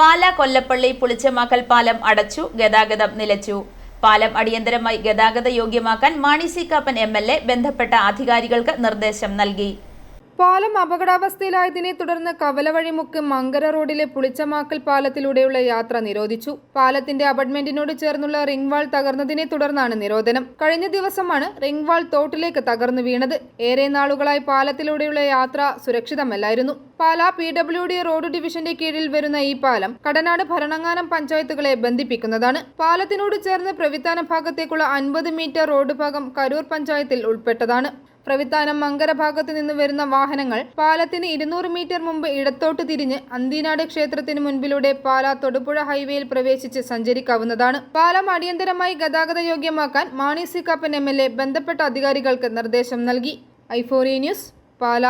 പാല കൊല്ലപ്പള്ളി പുളിച്ചമാക്കൽ പാലം അടച്ചു ഗതാഗതം നിലച്ചു. പാലം അടിയന്തരമായി ഗതാഗത യോഗ്യമാക്കാൻ Mani C Kappan M L A ബന്ധപ്പെട്ട അധികാരികൾക്ക് നിർദ്ദേശം നൽകി. പാലം അപകടാവസ്ഥയിലായതിനെ തുടർന്ന് കവലവഴിമുക്ക് മങ്കര റോഡിലെ പുളിച്ചമാക്കൽ പാലത്തിലൂടെയുള്ള യാത്ര നിരോധിച്ചു. പാലത്തിന്റെ അബഡ്മെന്റിനോട് ചേർന്നുള്ള റിംഗ് വാൾ തകർന്നതിനെ തുടർന്നാണ് നിരോധനം. കഴിഞ്ഞ ദിവസമാണ് റിംഗ് വാൾ തോട്ടിലേക്ക് തകർന്നു വീണത്. ഏറെ നാളുകളായി പാലത്തിലൂടെയുള്ള യാത്ര സുരക്ഷിതമല്ലായിരുന്നു. Pala P W D road ഡിവിഷന്റെ കീഴിൽ വരുന്ന ഈ പാലം കടനാട് ഭരണങ്ങാനം പഞ്ചായത്തുകളെ ബന്ധിപ്പിക്കുന്നതാണ്. പാലത്തിനോട് ചേർന്ന് പ്രവിത്താന ഭാഗത്തേക്കുള്ള അൻപത് മീറ്റർ റോഡ് ഭാഗം കരൂർ പഞ്ചായത്തിൽ ഉൾപ്പെട്ടതാണ്. പ്രവിത്താനം മങ്കര ഭാഗത്ത് നിന്ന് വരുന്ന വാഹനങ്ങൾ പാലത്തിന് ഇരുന്നൂറ് മീറ്റർ മുമ്പ് ഇടത്തോട്ട് തിരിഞ്ഞ് അന്തിനാട് ക്ഷേത്രത്തിന് മുൻപിലൂടെ പാല തൊടുപുഴ ഹൈവേയിൽ പ്രവേശിച്ച് സഞ്ചരിക്കാവുന്നതാണ്. പാലം അടിയന്തരമായി ഗതാഗത യോഗ്യമാക്കാൻ മാണി സി കാപ്പൻ എം ബന്ധപ്പെട്ട അധികാരികൾക്ക് നിർദ്ദേശം നൽകി. ഐഫോറി ന്യൂസ് പാല.